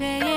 죄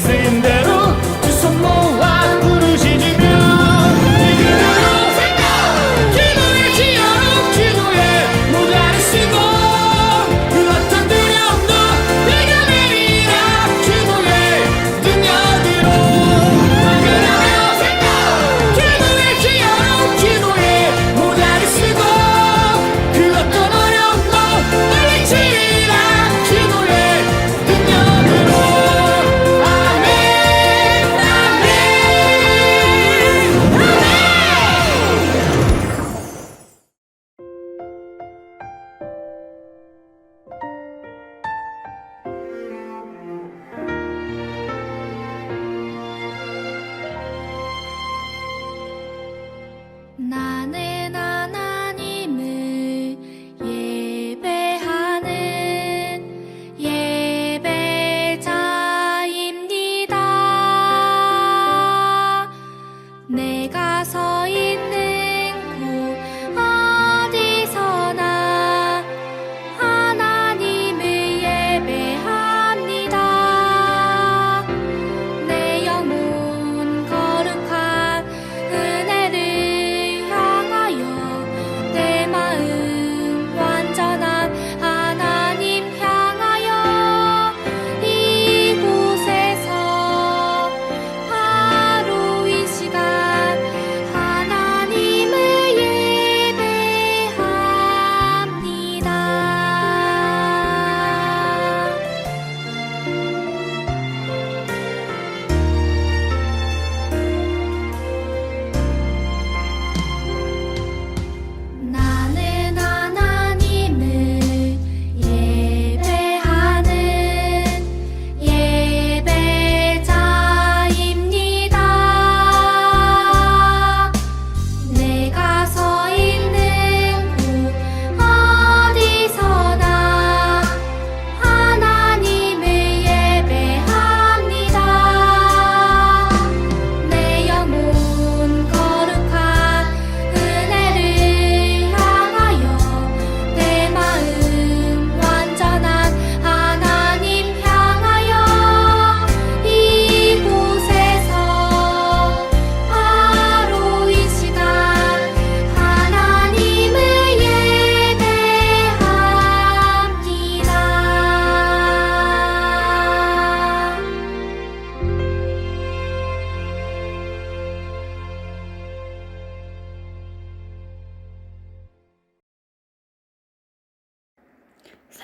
두려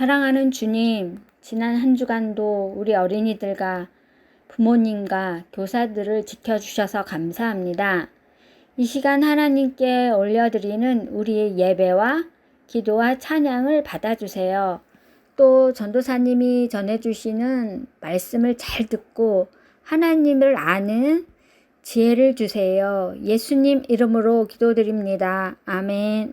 사랑하는 주님, 지난 한 주간도 우리 어린이들과 부모님과 교사들을 지켜주셔서 감사합니다. 이 시간 하나님께 올려드리는 우리의 예배와 기도와 찬양을 받아주세요. 또 전도사님이 전해주시는 말씀을 잘 듣고 하나님을 아는 지혜를 주세요. 예수님 이름으로 기도드립니다. 아멘.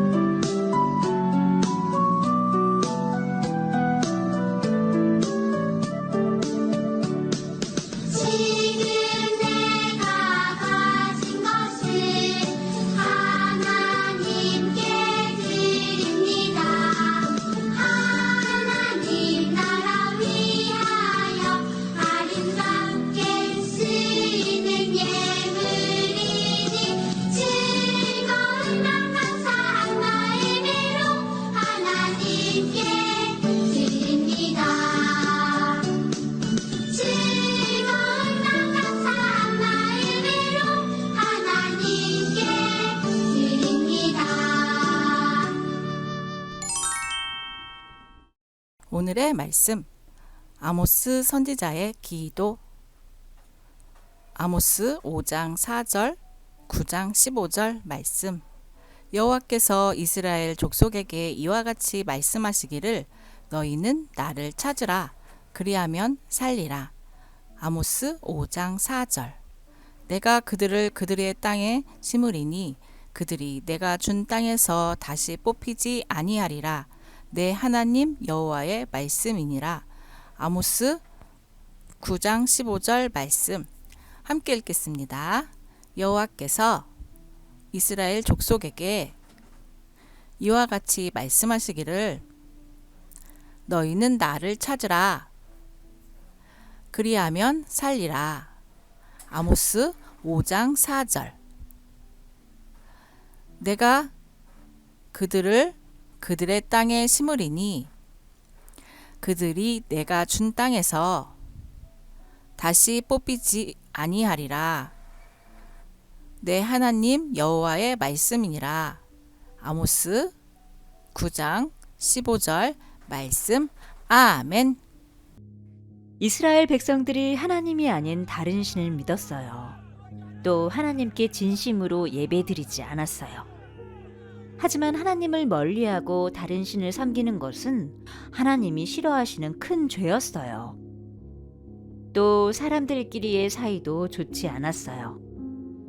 오늘의 말씀. 아모스 선지자의 기도. 아모스 5장 4절 9장 15절 말씀. 여호와께서 이스라엘 족속에게 이와 같이 말씀하시기를 너희는 나를 찾으라. 그리하면 살리라. 아모스 5장 4절. 내가 그들을 그들의 땅에 심으리니 그들이 내가 준 땅에서 다시 뽑히지 아니하리라 내 하나님 여호와의 말씀이니라. 아모스 9장 15절 말씀 함께 읽겠습니다. 여호와께서 이스라엘 족속에게 이와 같이 말씀하시기를 너희는 나를 찾으라. 그리하면 살리라. 아모스 5장 4절 내가 그들을 그들의 땅에 심으리니 그들이 내가 준 땅에서 다시 뽑히지 아니하리라. 내 하나님 여호와의 말씀이니라. 아모스 9장 15절 말씀 아멘. 이스라엘 백성들이 하나님이 아닌 다른 신을 믿었어요. 또 하나님께 진심으로 예배드리지 않았어요. 하지만 하나님을 멀리하고 다른 신을 섬기는 것은 하나님이 싫어하시는 큰 죄였어요. 또 사람들끼리의 사이도 좋지 않았어요.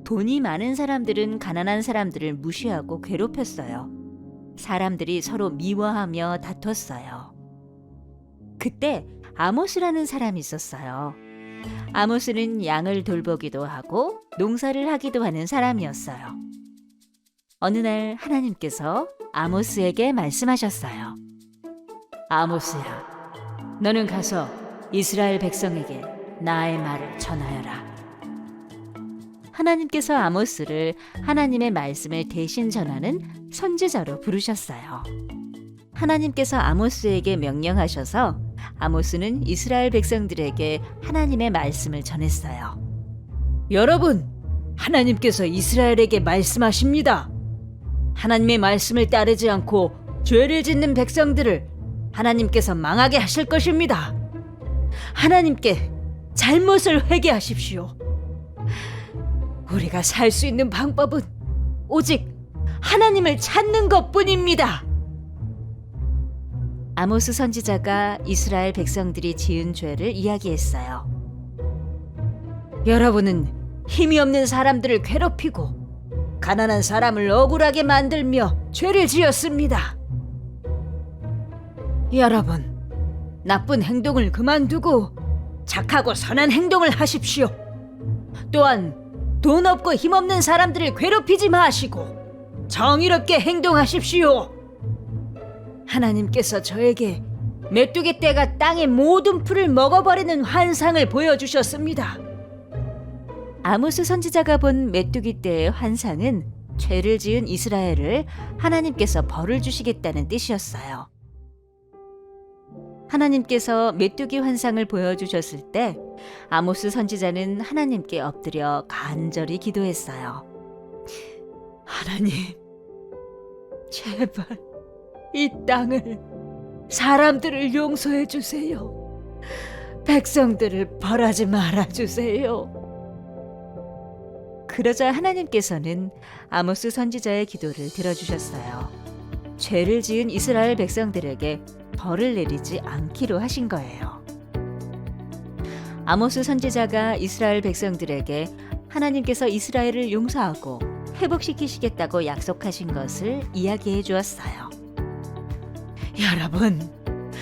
돈이 많은 사람들은 가난한 사람들을 무시하고 괴롭혔어요. 사람들이 서로 미워하며 다퉜어요. 그때 아모스라는 사람이 있었어요. 아모스는 양을 돌보기도 하고 농사를 하기도 하는 사람이었어요. 어느 날 하나님께서 아모스에게 말씀하셨어요. 아모스야, 너는 가서 이스라엘 백성에게 나의 말을 전하여라. 하나님께서 아모스를 하나님의 말씀을 대신 전하는 선지자로 부르셨어요. 하나님께서 아모스에게 명령하셔서 아모스는 이스라엘 백성들에게 하나님의 말씀을 전했어요. 여러분, 하나님께서 이스라엘에게 말씀하십니다. 하나님의 말씀을 따르지 않고 죄를 짓는 백성들을 하나님께서 망하게 하실 것입니다. 하나님께 잘못을 회개하십시오. 우리가 살 수 있는 방법은 오직 하나님을 찾는 것뿐입니다. 아모스 선지자가 이스라엘 백성들이 지은 죄를 이야기했어요. 여러분은 힘이 없는 사람들을 괴롭히고 가난한 사람을 억울하게 만들며 죄를 지었습니다. 여러분, 나쁜 행동을 그만두고 착하고 선한 행동을 하십시오. 또한 돈 없고 힘 없는 사람들을 괴롭히지 마시고 정의롭게 행동하십시오. 하나님께서 저에게 메뚜기 떼가 땅의 모든 풀을 먹어버리는 환상을 보여주셨습니다. 아모스 선지자가 본 메뚜기 떼의 환상은 죄를 지은 이스라엘을 하나님께서 벌을 주시겠다는 뜻이었어요. 하나님께서 메뚜기 환상을 보여주셨을 때 아모스 선지자는 하나님께 엎드려 간절히 기도했어요. 하나님, 제발 이 땅을 사람들을 용서해 주세요. 백성들을 벌하지 말아 주세요. 그러자 하나님께서는 아모스 선지자의 기도를 들어주셨어요. 죄를 지은 이스라엘 백성들에게 벌을 내리지 않기로 하신 거예요. 아모스 선지자가 이스라엘 백성들에게 하나님께서 이스라엘을 용서하고 회복시키시겠다고 약속하신 것을 이야기해 주었어요. 여러분,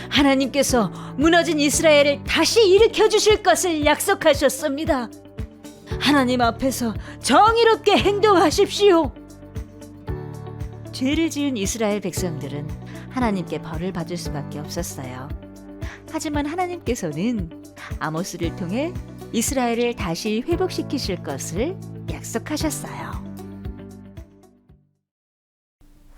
하나님께서 무너진 이스라엘을 다시 일으켜 주실 것을 약속하셨습니다. 하나님 앞에서 정의롭게 행동하십시오. 죄를 지은 이스라엘 백성들은 하나님께 벌을 받을 수밖에 없었어요. 하지만 하나님께서는 아모스를 통해 이스라엘을 다시 회복시키실 것을 약속하셨어요.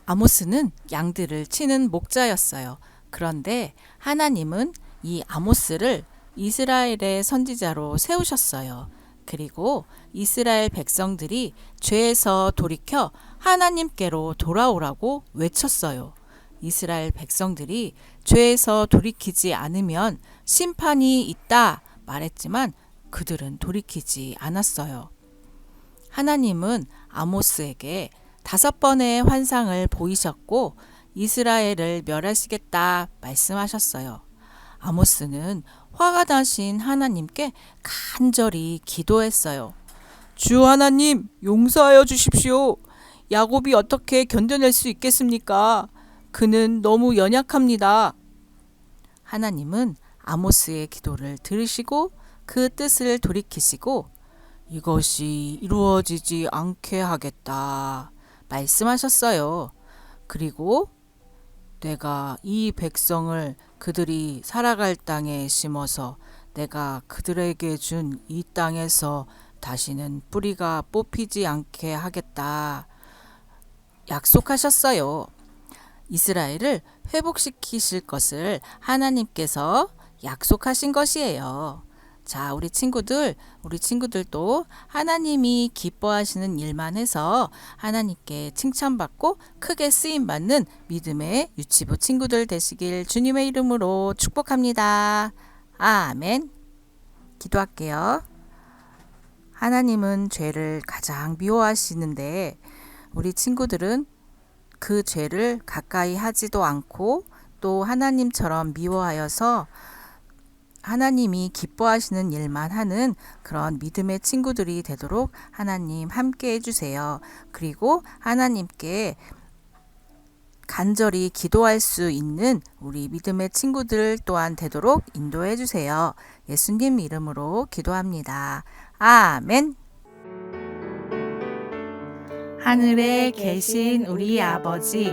아모스는 양들을 치는 목자였어요. 그런데 하나님은 이 아모스를 이스라엘의 선지자로 세우셨어요. 그리고 이스라엘 백성들이 죄에서 돌이켜 하나님께로 돌아오라고 외쳤어요. 이스라엘 백성들이 죄에서 돌이키지 않으면 심판이 있다 말했지만 그들은 돌이키지 않았어요. 하나님은 아모스에게 다섯 번의 환상을 보이셨고 이스라엘을 멸하시겠다 말씀하셨어요. 아모스는 화가 나신 하나님께 간절히 기도했어요. 주 하나님 용서하여 주십시오. 야곱이 어떻게 견뎌낼 수 있겠습니까? 그는 너무 연약합니다. 하나님은 아모스의 기도를 들으시고 그 뜻을 돌이키시고 이것이 이루어지지 않게 하겠다 말씀하셨어요. 그리고 내가 이 백성을 그들이 살아갈 땅에 심어서 내가 그들에게 준 이 땅에서 다시는 뿌리가 뽑히지 않게 하겠다 약속하셨어요. 이스라엘을 회복시키실 것을 하나님께서 약속하신 것이에요. 자, 우리 친구들, 우리 친구들도 하나님이 기뻐하시는 일만 해서 하나님께 칭찬받고 크게 쓰임 받는 믿음의 유치부 친구들 되시길 주님의 이름으로 축복합니다. 아멘. 기도할게요. 하나님은 죄를 가장 미워하시는데 우리 친구들은 그 죄를 가까이 하지도 않고 또 하나님처럼 미워하여서 하나님이 기뻐하시는 일만 하는 그런 믿음의 친구들이 되도록 하나님 함께 해주세요. 그리고 하나님께 간절히 기도할 수 있는 우리 믿음의 친구들 또한 되도록 인도해 주세요. 예수님 이름으로 기도합니다. 아멘. 하늘에 계신 우리 아버지,